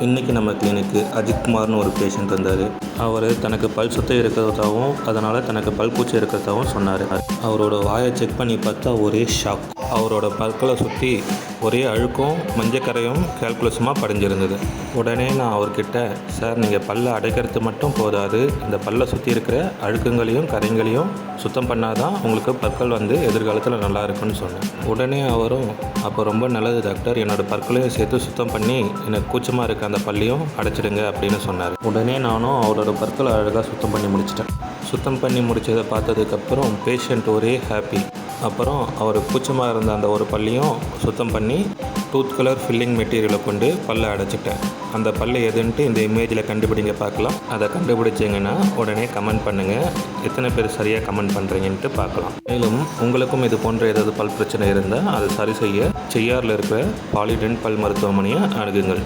இன்றைக்கி நம்ம கிளினிக்கு அஜித்குமார்னு ஒரு பேஷண்ட் இருந்தார் அவர் தனக்கு பல் சுத்தம் இருக்கிறதாகவும் அதனால் தனக்கு பல் பூச்சி இருக்கிறதாகவும் சொன்னார். அவரோட வாயை செக் பண்ணி பார்த்தா ஒரே ஷாக் அவரோட பற்களை சுற்றி ஒரே அழுக்கும் மஞ்சக்கரையும் கேல்குலஸுமாக படிஞ்சிருந்தது. உடனே நான் அவர்கிட்ட சார் நீங்கள் பல்லை அடைக்கிறது மட்டும் போதாது. இந்த பல்லை சுற்றி இருக்கிற அழுக்குங்களையும் கரைங்களையும் சுத்தம் பண்ணாதான் உங்களுக்கு பற்கள் வந்து எதிர்காலத்தில் நல்லா இருக்குன்னு சொன்னேன். உடனே அவரும் அப்போ ரொம்ப நல்லது டாக்டர். என்னோட பற்களையும் சேர்த்து சுத்தம் பண்ணி எனக்கு கூச்சமாக இருக்க அந்த பல்லையும் அடைச்சிடுங்க அப்படின்னு சொன்னார். உடனே நானும் அவரோட பற்களை அழகாக சுத்தம் பண்ணி முடிச்சிட்டேன். சுத்தம் பண்ணி முடித்ததை பார்த்ததுக்கப்புறம் பேஷண்ட் ஒரே ஹாப்பி அப்புறம் அவர் பூச்சமாக இருந்த அந்த ஒரு பல்லையும் சுத்தம் பண்ணி டூத் கலர் ஃபில்லிங் மெட்டீரியலை கொண்டு பல்லை அடைச்சிட்டேன். அந்த பல்லு எதுன்ட்டு இந்த இமேஜில் கண்டுபிடிங்க பார்க்கலாம். அதை கண்டுபிடிச்சிங்கன்னா உடனே கமெண்ட் பண்ணுங்கள் எத்தனை பேர் சரியாக கமெண்ட் பண்ணுறீங்கன்ட்டு பார்க்கலாம். மேலும் உங்களுக்கும் இது போன்ற ஏதாவது பல் பிரச்சனை இருந்தால் அதை சரி செய்ய செய்யாரில் இருக்கிற பாலிடென்ட் பல் மருத்துவமனையை அணுகுங்கள்.